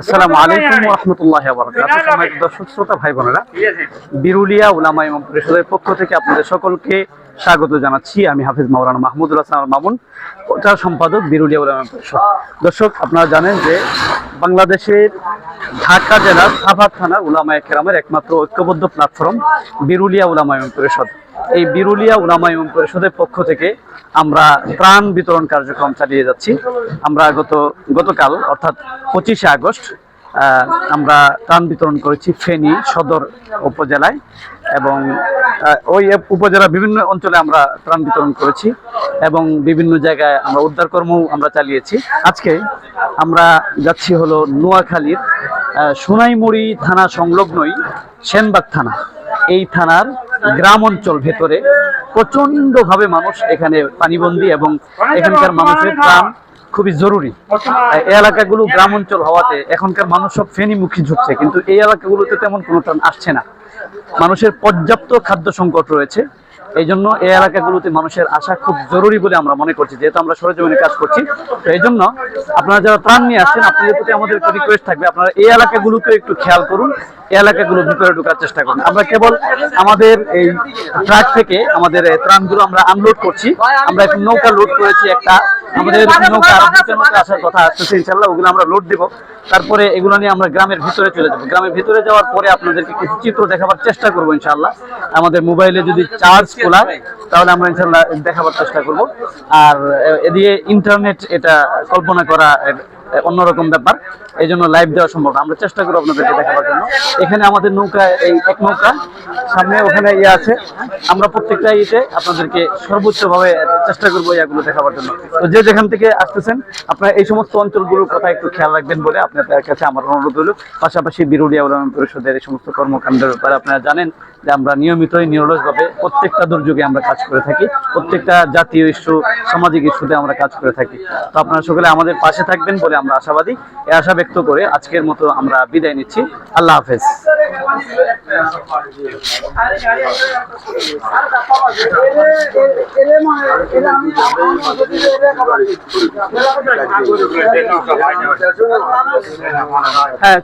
আসসালামু আলাইকুম রহমতুল্লাহ সম্মানিত দর্শক শ্রোতা ভাই বোনেরা বিরুলিয়া উলামা ইমাম পরিষদের পক্ষ থেকে আপনাদের সকলকে স্বাগত জানাচ্ছি। আমি হাফিজ মাওলানা মাহমুদুল হাসান মামুন প্রচার সম্পাদক বিরুলিয়া উলামা পরিষদ। দর্শক আপনারা জানেন যে বাংলাদেশের ঢাকা জেলার সাভার থানার উলামায় কেরামের একমাত্র ঐক্যবদ্ধ প্ল্যাটফর্ম বিরুলিয়া উলামা ইমাম পরিষদ। এই বিরুলিয়া উলামা ইমাম পরিষদের পক্ষ থেকে আমরা ত্রাণ বিতরণ কার্যক্রম চালিয়ে যাচ্ছি। আমরা গত, গতকাল, অর্থাৎ পঁচিশে আগস্ট আমরা ত্রাণ বিতরণ করেছি ফেনী সদর উপজেলায় এবং ওই উপজেলার বিভিন্ন অঞ্চলে আমরা ত্রাণ বিতরণ করেছি এবং বিভিন্ন জায়গায় আমরা উদ্ধার কর্মও আমরা চালিয়েছি। আজকে আমরা যাচ্ছি হলো নোয়াখালীর সোনাইমুড়ি থানা সংলগ্নই সেনবাগ থানা। এই থানার গ্রাম অঞ্চল ভেতরে প্রচণ্ড ভাবে মানুষ এখানে পানিবন্দী এবং এখানকার মানুষের ত্রাণ খুবই জরুরি। এই এলাকাগুলো গ্রাম অঞ্চল হওয়াতে এখনকার মানুষ সব ফেনীমুখী ঝুঁকছে কিন্তু এই এলাকাগুলোতে তেমন কোনো ত্রাণ আসছে না। মানুষের পর্যাপ্ত খাদ্য সংকট রয়েছে এই জন্য এই এলাকাগুলোতে মানুষের আসা খুব জরুরি বলে আমরা মনে করছি যেহেতু আমরা সরজমিনে কাজ করছি। তো এই জন্য আপনারা যারা ত্রাণ নিয়ে আসছেন আপনাদের প্রতি আমাদের একটু রিকোয়েস্ট থাকবে আপনারা এই এলাকাগুলোকে একটু খেয়াল করুন এই এলাকাগুলো ভিতরে ঢোকার চেষ্টা করুন। আমরা কেবল আমাদের এই ট্রাক থেকে আমাদের ত্রাণগুলো আমরা আনলোড করছি। আমরা এখন নৌকা লোড করেছি একটা আমাদের নৌকা আরও দুটো নৌকা আসার কথা আসতেছে ইনশাল্লাহ ওগুলো আমরা লোড দিব। তারপরে এগুলো নিয়ে আমরা গ্রামের ভিতরে চলে যাব। গ্রামের ভিতরে যাওয়ার পরে আপনাদেরকে কিছু চিত্র দেখাবার চেষ্টা করব ইনশাল্লাহ। আমাদের মোবাইলে যদি চার্জ খোলা তাহলে আমরা ইনশাল্লাহ দেখাবার চেষ্টা করব। আর এদিকে ইন্টারনেট এটা কল্পনা করা অন্যরকম ব্যাপার এই জন্য লাইভ দেওয়া সম্ভব না। আমরা চেষ্টা করব আপনাদেরকে দেখাবার জন্য। এখানে আমাদের নৌকা এই এক নৌকা সামনে ওখানে ইয়ে আছে। আমরা প্রত্যেকটা ইয়েতে আপনাদেরকে সর্বোচ্চভাবে চেষ্টা করব ইয়াগুলো দেখাবার জন্য। তো যে যেখান থেকে আসতেছেন, আপনারা এই সমস্ত অঞ্চলগুলোর কথা একটু খেয়াল রাখবেন বলে আপনাদের কাছে আমার অনুরোধ হলো। পাশাপাশি বিরোধী উলামা পরিষদের এই সমস্ত কর্মকাণ্ডের ব্যাপারে আপনারা জানেন যে আমরা নিয়মিতই, নিরলসভাবে প্রত্যেকটা দুর্যোগে আমরা কাজ করে থাকি। প্রত্যেকটা জাতীয় ইস্যু, সামাজিক ইস্যুতে আমরা কাজ করে থাকি। তো আপনারা সকলে আমাদের পাশে থাকবেন বলে আমরা আশাবাদী। এই আশা ব্যক্ত করে আজকের মতো আমরা বিদায় নিচ্ছি। আল্লাহ হাফেজ। হ্যাঁ